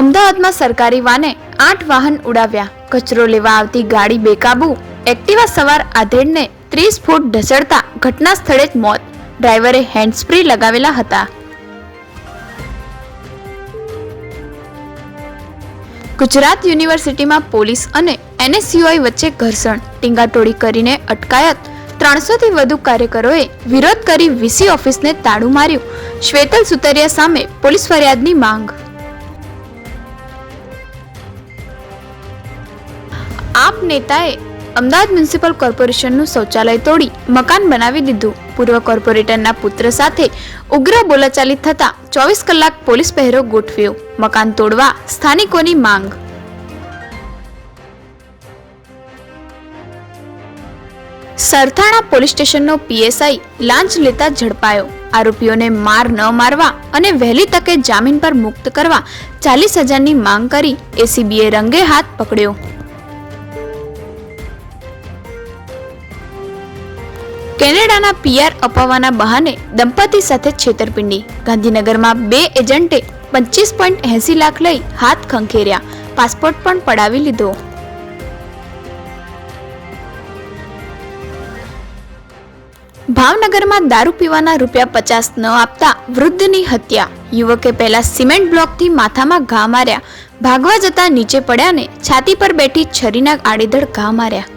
અમદાવાદમાં સરકારી વાને આઠ વાહન ઉડાવ્યા. કચરો લેવા આવતી ગાડી બેકાબુ. એક્ટિવા સવાર આધેડને ત્રીસ ફૂટ ઢસડતા ઘટના સ્થળે જ મોત. ડ્રાઈવરે હેન્ડસ્પ્રી લગાવેલા હતા. ગુજરાત યુનિવર્સિટીમાં પોલીસ અને એનએસયુઆઈ વચ્ચે ઘર્ષણ. ટીંગાટોળી કરીને અટકાયત. ત્રણસોથી વધુ કાર્યકરોએ વિરોધ કરી વીસી ઓફિસને તાળું માર્યું. શ્વેતલ સુતરિયા સામે પોલીસ ફરિયાદની માંગ. આપ નેતાએ અમદાવાદ મ્યુનિસિપલ કોર્પોરેશનનું શૌચાલય તોડી મકાન બનાવી દીધું. પૂર્વ કોર્પોરેટરના પુત્ર સાથે ઉગ્ર બોલાચાલી થતા ચોવીસ કલાક પોલીસ પહેરો ગોઠવ્યો. મકાન તોડવા સ્થાનિકોની માંગ. સરથાણા પોલીસ સ્ટેશનનો પીએસઆઈ લાંચ લેતા ઝડપાયો. આરોપીઓને માર ન મારવા અને વહેલી તકે જામીન પર મુક્ત કરવા ચાલીસ હજારની માંગ કરી. એસીબીએ રંગે હાથ પકડ્યો. કેનેડાના પીઆર અપાવવાના બહાને દંપતી સાથે છેતરપિંડી. ગાંધીનગરમાં બે એજન્ટે પચીસ પોઈન્ટ એંસી લાખ લઈ હાથ ખંખેર્યા. પાસપોર્ટ પણ પડાવી લીધો. ભાવનગરમાં દારૂ પીવાના રૂપિયા પચાસ ન આપતા વૃદ્ધની હત્યા. યુવકે પહેલા સિમેન્ટ બ્લોકથી માથામાં ઘા માર્યા. ભાગવા જતા નીચે પડ્યા ને છાતી પર બેઠી છરીના આડેધડ ઘા માર્યા.